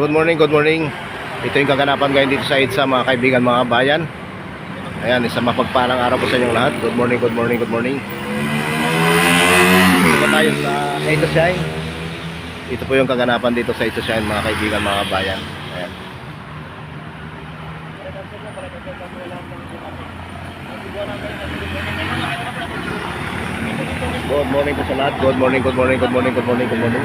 Good morning, good morning. Ito yung kaganapan ngayon dito sa EDSA mga kaibigan, mga bayan. Ayan, isang mapagpalang araw po sa inyong lahat. Good morning, good morning, good morning. Dito tayo sa Shine. Ito po yung kaganapan dito sa Shine mga kaibigan, mga bayan. Ayan. Good morning po sa lahat. Good morning, good morning, good morning, good morning, good morning.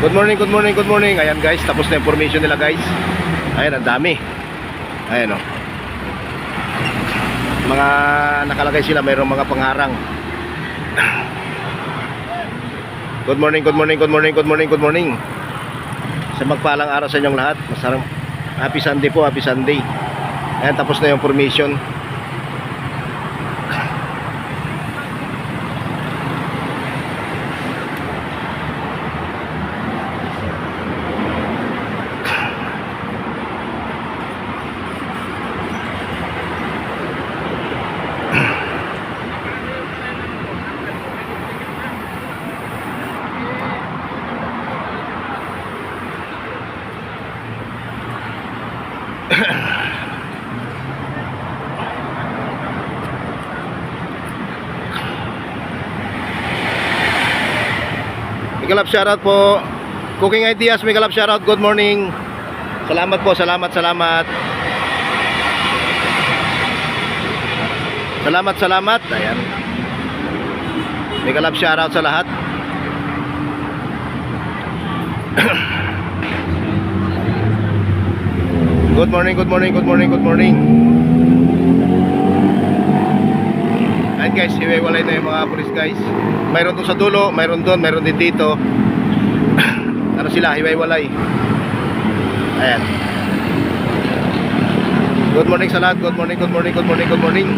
Good morning, good morning, good morning. Ayan guys, tapos na yung formation nila guys. Ayan, ang dami. Ayan oh. Mga nakalagay sila, mayroong mga pangarang. Good morning, good morning, good morning, good morning, good morning. Sa magpalang araw sa inyong lahat. Masarap. Happy Sunday po, happy Sunday. Ayan, tapos na yung formation. Migalap shoutout po. Cooking Ideas, Migalap shoutout. Good morning. Salamat po, salamat, salamat. Salamat, salamat. Ayan. Migalap shoutout sa lahat. Good morning, good morning, good morning, good morning. Ayan guys, hiwalay na yung mga pulis guys. Mayroon doon sa dulo, mayroon doon, mayroon din dito. Ano sila, hiwalay. Ayan. Good morning sa lahat. Good morning, good morning, good morning, good morning.